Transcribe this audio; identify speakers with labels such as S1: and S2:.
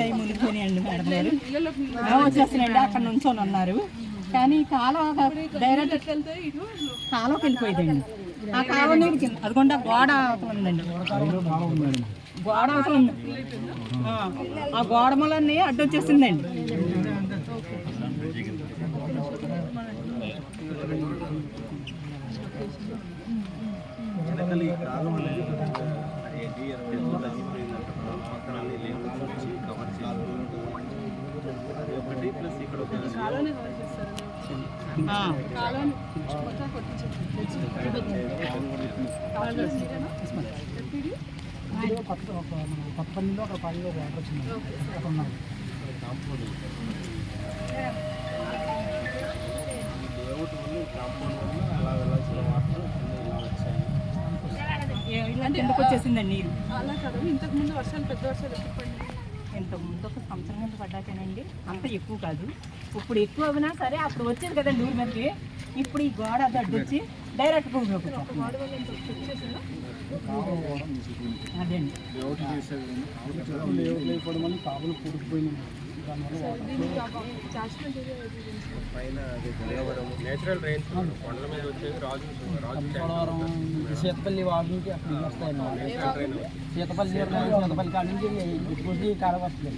S1: నీళ్ళు అయి మునిగిపోయినాయండి మేడం గారు. మేము వచ్చేస్తున్నాయండి అక్కడ నుంచొని ఉన్నారు కానీ కాలువ డైరెక్ట్ కాలువకి వెళ్ళిపోయిందండి. ఆ కాలువ నీరు కింద అదిగోండి ఆ గోడ ఉందండి. గోడ అవతల ఉంది. ఆ, గోడ మొలన్నీ అడ్డొచ్చేసిందండి
S2: వెనకాల ఈ కాలం ఇక్కడ ఒక
S1: ఆ,
S2: లేఅవుట్ వల్ల ఈ కాంపౌండ్ వల్ల అలా వెళ్ళాల్సిన వాటర్ ఇలా వచ్చాయి
S1: కిందకు వచ్చేసిందండి? నీరు
S3: అలా కాదు ఇంతకు ముందు వర్షాలు పెద్ద వర్షాలు ఎప్పుడు పడినాయి
S1: ఇంత ముందు ఒక సంవత్సరం కింద పడ్డాకేనండి? అంత ఎక్కువ కాదు. ఇప్పుడు ఎక్కువ అయినా సరే అప్పుడు వచ్చేది కదండి ఊరి మీదకి ఇప్పుడు ఈ గోడ అది అడ్డొచ్చి డైరెక్ట్ భూమిలోకి వచ్చేస్తుంది.
S3: వాడి వల్ల ఇంత వచ్చేసిందా
S1: అదే అండి.
S3: దీనికి అటాచ్మెంట్ ఏరియా ఏది దీనికి?
S2: పైన అది గంగవరం నేచురల్ కొండల మీద వచ్చేది రాజు రాజు
S4: సీతపల్లి వాడి నుంచి అక్కడ నీళ్ళు వస్తాయండి సీతపల్లి సీతపల్లి కాడ నుంచి ఎక్కువ కాలం వస్తుంది